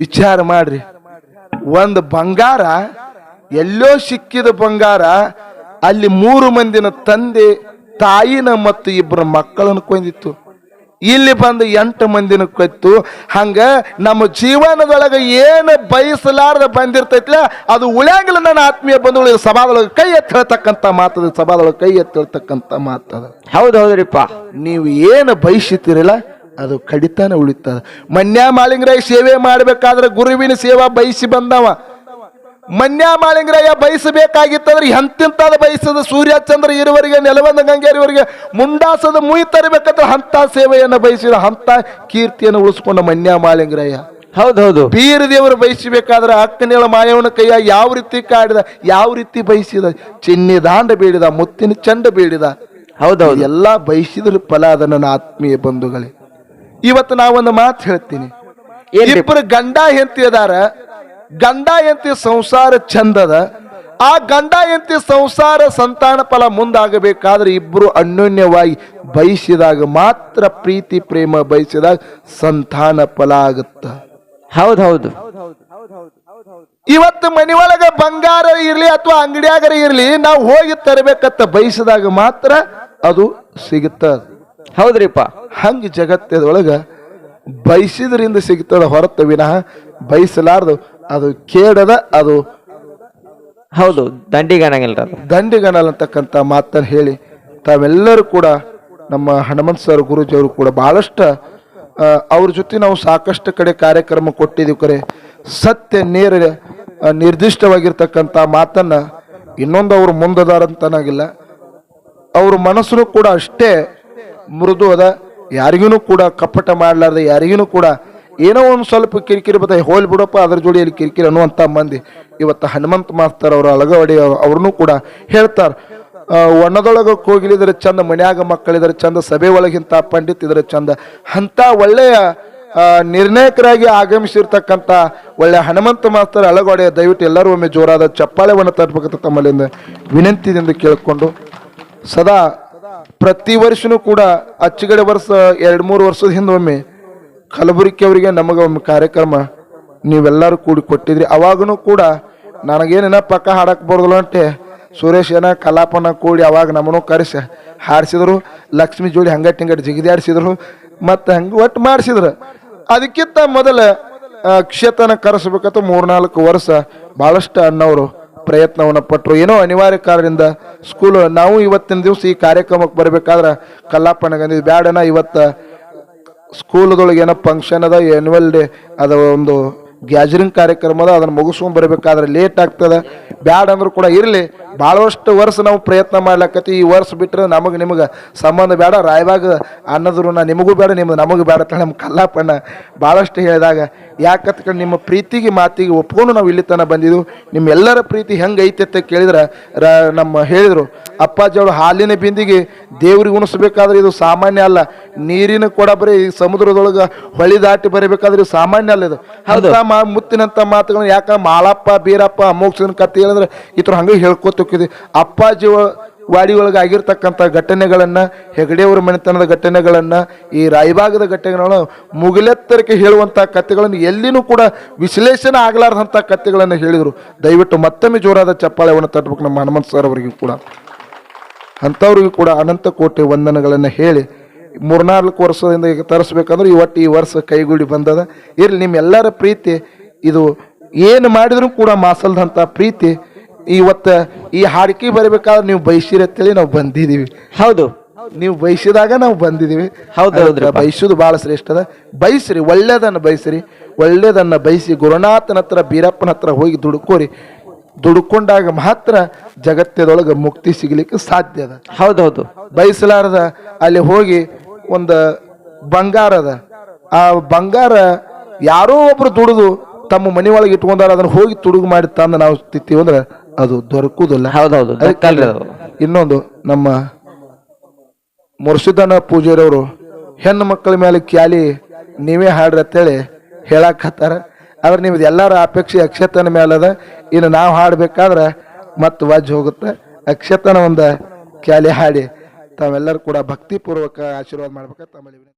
ವಿಚಾರ ಮಾಡ್ರಿ. ಒಂದು ಬಂಗಾರ ಎಲ್ಲೋ ಸಿಕ್ಕಿದ ಬಂಗಾರ ಅಲ್ಲಿ ಮೂರು ಮಂದಿನ ತಂದೆ ತಾಯಿನ ಮತ್ತು ಇಬ್ಬರು ಮಕ್ಕಳನ್ನು ಕೊಂದಿತ್ತು. ಇಲ್ಲಿ ಬಂದು ಎಂಟು ಮಂದಿನ ಕೊತ್ತು ಹಂಗ ನಮ್ಮ ಜೀವನದೊಳಗೆ ಏನು ಬಯಸಲಾರ್ದ ಬಂದಿರ್ತೈತಿಲ್ಲ ಅದು ಉಳಿಯಂಗಿಲ್ಲ ನನ್ನ ಆತ್ಮೀಯ ಬಂಧುಗಳು ಸಭಾದೊಳಗೆ ಕೈ ಎತ್ತಿ ಹೇಳ್ತಕ್ಕಂಥ ಮಾತದ ಸಭಾದೊಳಗೆ ಕೈ ಎತ್ತಿ ಹೇಳ್ತಕ್ಕಂಥ ಮಾತದ. ಹೌದು ಹೌದ್ರಿಪ್ಪ. ನೀವು ಏನು ಬಯಸುತ್ತೀರಲ್ಲ ಅದು ಕಡಿತಾನೆ ಉಳಿತದ. ಮನ್ಯ ಮಾಳಿಂಗರಾಯ ಸೇವೆ ಮಾಡಬೇಕಾದ್ರೆ ಗುರುವಿನ ಸೇವಾ ಬಯಸಿ ಬಂದವ. ಮನ್ಯ ಮಾಳಿಂಗರಾಯ ಬಯಸಬೇಕಾಗಿತ್ತಂದ್ರೆ ಎಂತಿಂತಾದ ಬಯಸದ ಸೂರ್ಯ ಚಂದ್ರ ಇರುವರಿಗೆ ನೆಲವಂದ ಗಂಗೇರಿವರಿಗೆ ಮುಂಡಾಸದ ಮುಯಿ ತರಬೇಕಂದ್ರೆ ಅಂತ ಸೇವೆಯನ್ನು ಬಯಸಿದ ಅಂತ ಕೀರ್ತಿಯನ್ನು ಉಳಿಸ್ಕೊಂಡ ಮನ್ಯ ಮಾಳಿಂಗರಾಯ. ಹೌದು ಹೌದು ಬೀರ ದೇವರು ಬಯಸಬೇಕಾದ್ರೆ ಅಕ್ಕನೇಳ ಮಾಯವನ ಕೈಯ ಯಾವ ರೀತಿ ಕಾಡಿದ ಯಾವ ರೀತಿ ಬಯಸಿದ ಚಿನ್ನಿ ದಾಂಡ ಬೇಡಿದ ಮುತ್ತಿನ ಚಂಡ ಬೇಡಿದ ಹೌದು ಹೌದು ಎಲ್ಲ ಬಯಸಿದ್ರ ಫಲ ಅದ ನನ್ನ ಆತ್ಮೀಯ ಬಂಧುಗಳೇ. ಇವತ್ತು ನಾವೊಂದು ಮಾತು ಹೇಳ್ತೀನಿ? ಇಬ್ಬರು ಗಂಡ ಹೆಂಡತಿ ಅದಾರ. ಗಂಡ ಹೆಂಡತಿ ಸಂಸಾರ ಚಂದದ. ಆ ಗಂಡ ಹೆಂಡತಿ ಸಂಸಾರ ಸಂತಾನ ಫಲ ಮುಂದಾಗಬೇಕಾದ್ರೆ ಇಬ್ಬರು ಅನ್ಯೋನ್ಯವಾಗಿ ಬಯಸಿದಾಗ ಮಾತ್ರ ಪ್ರೀತಿ ಪ್ರೇಮ ಬಯಸಿದಾಗ ಸಂತಾನ ಫಲ ಆಗುತ್ತ. ಹೌದು ಹೌದು. ಇವತ್ತು ಮನೆ ಒಳಗ ಬಂಗಾರ ಇರ್ಲಿ ಅಥವಾ ಅಂಗಡಿಯಾಗರ ಇರ್ಲಿ ನಾವು ಹೋಗಿ ತರಬೇಕತ್ತ ಬಯಸಿದಾಗ ಮಾತ್ರ ಅದು ಸಿಗುತ್ತದ ಹೌದ್ರಿಪ್ಪ? ಹಂಗೆ ಜಗತ್ತದೊಳಗ ಬಯಸಿದ್ರಿಂದ ಸಿಗ್ತದ ಹೊರತು ವಿನಃ ಬಯಸಲಾರ್ದು. ಅದು ಕೇಡದ ಅದು ಹೌದು ದಂಡಿಗಣಗಿಲ್ಲ ದಂಡಿಗಣಲ್ ಅಂತಕ್ಕಂಥ ಮಾತನ್ನು ಹೇಳಿ ತಾವೆಲ್ಲರೂ ಕೂಡ ನಮ್ಮ ಹನುಮಂತ ಸರ್ ಗುರುಜಿಯವರು ಕೂಡ ಬಹಳಷ್ಟು ಅವ್ರ ಜೊತೆ ನಾವು ಸಾಕಷ್ಟು ಕಡೆ ಕಾರ್ಯಕ್ರಮ ಕೊಟ್ಟಿದ್ದೀವಿ ಕರೆ. ಸತ್ಯ ನೇರ ನಿರ್ದಿಷ್ಟವಾಗಿರ್ತಕ್ಕಂಥ ಮಾತನ್ನು ಇನ್ನೊಂದು ಅವರು ಮುಂದದಾರಂತನಾಗಿಲ್ಲ. ಅವ್ರ ಮನಸ್ಸು ಕೂಡ ಅಷ್ಟೇ ಮೃದು ಅದ ಯಾರಿಗೂ ಕೂಡ ಕಪ್ಪಟ ಮಾಡಲಾರ್ದೆ ಯಾರಿಗೂ ಕೂಡ ಏನೋ ಒಂದು ಸ್ವಲ್ಪ ಕಿರಿಕಿರಿ ಬದ ಹೋಲ್ ಬಿಡಪ್ಪ, ಅದ್ರ ಜೋಡಿಯಲ್ಲಿ ಕಿರಿಕಿರಿ ಅನ್ನುವಂಥ ಮಂದಿ ಇವತ್ತು ಹನುಮಂತ ಮಾಸ್ತರ್ ಅವರ ಅಲಗವಡಿ ಅವ್ರನ್ನೂ ಕೂಡ ಹೇಳ್ತಾರೆ. ಒಣದೊಳಗೆ ಕೋಗಿಲಿದ್ರೆ ಚಂದ, ಮನ್ಯಾಗ ಮಕ್ಕಳಿದ್ರೆ ಚಂದ, ಸಭೆ ಒಳಗಿಂತ ಪಂಡಿತ್ ಇದ್ರೆ ಚಂದ. ಅಂತ ಒಳ್ಳೆಯ ನಿರ್ಣಾಯಕರಾಗಿ ಆಗಮಿಸಿರ್ತಕ್ಕಂಥ ಒಳ್ಳೆಯ ಹನುಮಂತ ಮಾಸ್ತರ್ ಅಳಗೋಡೆ ದಯವಿಟ್ಟು ಎಲ್ಲರೂ ಒಮ್ಮೆ ಜೋರಾದ ಚಪ್ಪಾಳೆವನ್ನು ತರಬೇಕಂತ ತಮ್ಮಲ್ಲಿಂದ ವಿನಂತಿದಿಂದ ಕೇಳಿಕೊಂಡು ಸದಾ ಪ್ರತಿ ವರ್ಷನೂ ಕೂಡ ಅಚ್ಚುಗಡೆ ವರ್ಷ ಎರಡು ಮೂರು ವರ್ಷದ ಹಿಂದೆ ಒಮ್ಮೆ ಕಲಬುರಗಿ ಅವರಿಗೆ ನಮಗೆ ಒಮ್ಮೆ ಕಾರ್ಯಕ್ರಮ ನೀವೆಲ್ಲರೂ ಕೂಡಿ ಕೊಟ್ಟಿದ್ರಿ. ಅವಾಗೂ ಕೂಡ ನನಗೇನೇನ ಪಕ್ಕ ಹಾಡಕ್ಕೆ ಬರೋದಿಲ್ಲ ಅಂತೆ. ಸುರೇಶ್ ಏನ ಕಲಾಪನ ಕೂಡಿ ಅವಾಗ ನಮ್ಮನ್ನು ಕರೆಸಿ ಹಾಡಿಸಿದ್ರು ಲಕ್ಷ್ಮಿ ಜೋಡಿ ಹಂಗಟ್ ಹಿಂಗಟ್ ಜಿಗಿದಾಡಿಸಿದ್ರು ಮತ್ತು ಹಂಗೆ ಒಟ್ಟು ಮಾಡಿಸಿದ್ರು. ಅದಕ್ಕಿಂತ ಮೊದಲು ಕ್ಷೇತ್ರನ ಕರೆಸ್ಬೇಕಂತ ಮೂರ್ನಾಲ್ಕು ವರ್ಷ ಭಾಳಷ್ಟು ಅಣ್ಣವರು ಪ್ರಯತ್ನವನ್ನು ಪಟ್ಟರು ಏನೋ ಅನಿವಾರ್ಯ ಕಾರಣದಿಂದ ಸ್ಕೂಲ್ ನಾವು ಇವತ್ತಿನ ದಿವಸ ಈ ಕಾರ್ಯಕ್ರಮಕ್ಕೆ ಬರಬೇಕಾದ್ರೆ ಕಲ್ಲಾಪಣ್ಣಗೆ ಅಂದಿದ್ದು ಬ್ಯಾಡನ ಇವತ್ತು ಸ್ಕೂಲ್ದೊಳಗೆ ಏನೋ ಫಂಕ್ಷನ್ ಅದ ಆ್ಯನ್ಯುವಲ್ ಡೇ ಅದ ಒಂದು ಗ್ಯಾಜರಿಂಗ್ ಕಾರ್ಯಕ್ರಮ ಅದ, ಅದನ್ನು ಮುಗಿಸ್ಕೊಂಡು ಬರಬೇಕಾದ್ರೆ ಲೇಟ್ ಆಗ್ತದೆ. ಬ್ಯಾಡ ಅಂದ್ರೂ ಕೂಡ ಇರಲಿ ಭಾಳಷ್ಟು ವರ್ಷ ನಾವು ಪ್ರಯತ್ನ ಮಾಡ್ಲಕತ್ತಿ. ಈ ವರ್ಷ ಬಿಟ್ಟರೆ ನಮಗೆ ನಿಮಗೆ ಸಂಬಂಧ ಬೇಡ. ರಾಯಬಾಗ ಅನ್ನೋದ್ರು ನಾ ನಿಮಗೂ ಬೇಡ ನಿಮ್ಮ ನಮಗೂ ಬೇಡ ಅಂತ ನಮ್ಮ ಕಲ್ಲಾಪಣ್ಣ ಭಾಳಷ್ಟು ಹೇಳಿದಾಗ ಯಾಕಂತ ನಿಮ್ಮ ಪ್ರೀತಿಗೆ ಮಾತಿಗೆ ಒಪ್ಕೊಂಡು ನಾವು ಇಲ್ಲಿ ತನಕ ಬಂದಿದ್ದು ನಿಮ್ಮೆಲ್ಲರ ಪ್ರೀತಿ ಹೆಂಗೆ ಐತೆ ಅಂತ ಕೇಳಿದ್ರೆ ರ ನಮ್ಮ ಹೇಳಿದರು. ಅಪ್ಪಾಜಿ ಅವಳು ಹಾಲಿನ ಬಿಂದಿಗೆ ದೇವ್ರಿಗೆ ಉಣಿಸ್ಬೇಕಾದ್ರೆ ಇದು ಸಾಮಾನ್ಯ ಅಲ್ಲ. ನೀರಿನ ಕೊಡ ಬರೀ ಈ ಸಮುದ್ರದೊಳಗೆ ಹೊಳಿ ದಾಟಿ ಬರಬೇಕಾದ್ರೆ ಇದು ಸಾಮಾನ್ಯ ಅಲ್ಲ ಇದು. ಅಂತ ಮಾ ಮುತ್ತಿನಂಥ ಮಾತುಗಳನ್ನ ಯಾಕ ಮಾಳಪ್ಪ ಬೀರಪ್ಪ ಅಮೋಕ್ಷನ ಕಥೆ ಹೇಳಿದ್ರೆ ಈ ಥರ ಹಂಗೆ ಹೇಳ್ಕೊತ ಹೋಗಿದ್ವಿ ಅಪ್ಪಾಜಿ ವಾಡಿ ಆಗಿರ್ತಕ್ಕಂಥ ಘಟನೆಗಳನ್ನು, ಹೆಗಡೆಯವರ ಮನೆತನದ ಘಟನೆಗಳನ್ನು, ಈ ರಾಯಭಾಗದ ಘಟನೆಗಳನ್ನು ಮುಗಿಲೆತ್ತರಕ್ಕೆ ಹೇಳುವಂಥ ಕಥೆಗಳನ್ನು ಎಲ್ಲಿನೂ ಕೂಡ ವಿಶ್ಲೇಷಣೆ ಆಗಲಾರ್ದಂಥ ಕಥೆಗಳನ್ನು ಹೇಳಿದರು. ದಯವಿಟ್ಟು ಮತ್ತೊಮ್ಮೆ ಜೋರಾದ ಚಪ್ಪಾಳೆಯನ್ನು ತಟ್ಟಬೇಕು ನಮ್ಮ ಹನುಮಂತ ಸರ್ ಅವರಿಗೂ ಕೂಡ. ಅಂಥವ್ರಿಗೂ ಕೂಡ ಅನಂತ ಕೋಟೆ ವಂದನೆಗಳನ್ನು ಹೇಳಿ, ಮೂರ್ನಾಲ್ಕು ವರ್ಷದಿಂದ ಈಗ ತರಿಸ್ಬೇಕಂದ್ರೆ ಇವತ್ತು ಈ ವರ್ಷ ಕೈಗೂಡಿ ಬಂದದ. ಇರಲಿ, ನಿಮ್ಮೆಲ್ಲರ ಪ್ರೀತಿ, ಇದು ಏನು ಮಾಡಿದರೂ ಕೂಡ ಮಾಸಲ್ದಂಥ ಪ್ರೀತಿ ಇವತ್ತು ಈ ಹಾಡಿಕೆ ಬರಬೇಕಾದ್ರೆ ನೀವು ಬಯಸಿರಿ ಅಂತೇಳಿ ನಾವು ಬಂದಿದ್ದೀವಿ ಹೌದು. ನೀವು ಬಯಸಿದಾಗ ನಾವು ಬಂದಿದ್ದೀವಿ ಹೌದು, ಹೌದು ಬಯಸೋದು ಭಾಳ ಶ್ರೇಷ್ಠ ಅದ. ಬಯಸ್ರಿ ಒಳ್ಳೇದನ್ನು ಬಯಸ್ರಿ. ಒಳ್ಳೇದನ್ನು ಬಯಸಿ ಗುರುನಾಥನ ಹತ್ರ ಬೀರಪ್ಪನ ಹತ್ರ ಹೋಗಿ ದುಡುಕೋರಿ. ದುಡ್ಕೊಂಡಾಗ ಮಾತ್ರ ಜಗತ್ತದೊಳಗೆ ಮುಕ್ತಿ ಸಿಗಲಿಕ್ಕೆ ಸಾಧ್ಯ ಅದ. ಹೌದು ಹೌದು. ಬಯಸಲಾರದ ಅಲ್ಲಿ ಹೋಗಿ ಒಂದು ಬಂಗಾರ ಅದ. ಆ ಬಂಗಾರ ಯಾರೋ ಒಬ್ರು ದುಡಿದು ತಮ್ಮ ಮನೆ ಒಳಗೆ ಇಟ್ಕೊಂಡಾರ ಅದನ್ನ ಹೋಗಿ ತುಡುಗು ಮಾಡಿ ತಂದು ನಾವು ತಿತ್ತೀವಿ ಅಂದ್ರೆ ಅದು ದೊರಕುವುದಿಲ್ಲ. ಅದು. ಇನ್ನೊಂದು ನಮ್ಮ ಮುರ್ಷಿದನ ಪೂಜಾರವರು ಹೆಣ್ಣು ಮಕ್ಕಳ ಮೇಲೆ ಕ್ಯಾಲಿ ನೀವೇ ಹಾಡ್ರಿ ಅಂತೇಳಿ ಹೇಳಕತ್ತಾರ ಆದ್ರೆ ನಿಮ್ದು ಎಲ್ಲರ ಅಪೇಕ್ಷೆ ಅಕ್ಷತನ ಮೇಲೆ ಅದ. ಇನ್ನು ನಾವು ಹಾಡ್ಬೇಕಾದ್ರೆ ಮತ್ತೆ ವಜ್ ಹೋಗುತ್ತೆ. ಅಕ್ಷತನ ಒಂದು ಕ್ಯಾಲಿ ಹಾಡಿ. ತಾವೆಲ್ಲರೂ ಕೂಡ ಭಕ್ತಿಪೂರ್ವಕ ಆಶೀರ್ವಾದ ಮಾಡ್ಬೇಕಂತ ತಮ್ಮಲ್ಲಿ.